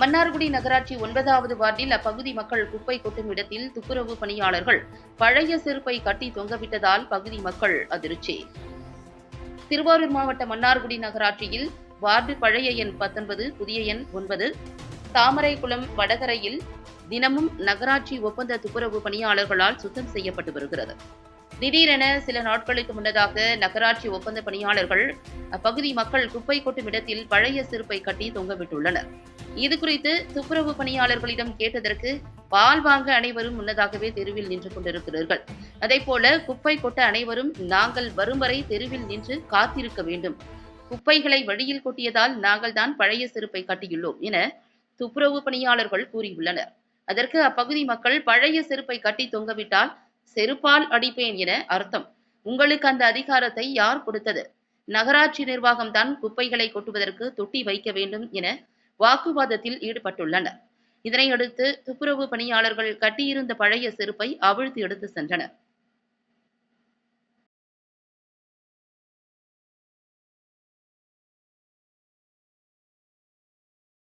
மன்னார்குடி நகராட்சி ஒன்பதாவது வார்டில் அப்பகுதி மக்கள் குப்பை கொட்டும் இடத்தில் துப்புரவு பணியாளர்கள் பழைய செருப்பை கட்டி தொங்கவிட்டதால் பகுதி மக்கள் அதிர்ச்சி. திருவாரூர் மாவட்ட மன்னார்குடி நகராட்சியில் வார்டு பழைய எண் பத்தொன்பது புதிய எண் ஒன்பது தாமரைக்குளம் வடகரையில் தினமும் நகராட்சி ஒப்பந்த துப்புரவு பணியாளர்களால் சுத்தம் செய்யப்பட்டு வருகிறது. திடீரென சில நாட்களுக்கு முன்னதாக நகராட்சி ஒப்பந்த பணியாளர்கள் அப்பகுதி மக்கள் குப்பை கொட்டும் இடத்தில் பழைய செருப்பை கட்டி தொங்கவிட்டுள்ளனர். இது குறித்து துப்புரவு பணியாளர்களிடம் கேட்டதற்கு பால் வாங்க அனைவரும் முன்னதாகவே தெருவில் நின்று கொண்டிருக்கிறார்கள். அதேபோல குப்பை கொட்ட அனைவரும் நாங்கள் வரும் வரை தெருவில் நின்று காத்திருக்க வேண்டும். குப்பைகளை வழியில் கொட்டியதால் நாங்கள் தான் பழைய செருப்பை கட்டியுள்ளோம் என துப்புரவு பணியாளர்கள் கூறியுள்ளனர். அதற்கு அப்பகுதி மக்கள் பழைய செருப்பை கட்டி தொங்கவிட்டால் செருப்பால் அடிப்பேன் என அர்த்தம். உங்களுக்கு அந்த அதிகாரத்தை யார் கொடுத்தது? நகராட்சி நிர்வாகம் தான் குப்பைகளை கொட்டுவதற்கு தொட்டி வைக்க வேண்டும் என வாக்குவாதத்தில் ஈடுபட்டுள்ளனர். இதனையடுத்து துப்புரவு பணியாளர்கள் கட்டியிருந்த பழைய செருப்பை அவிழ்த்து எடுத்து சென்றனர்.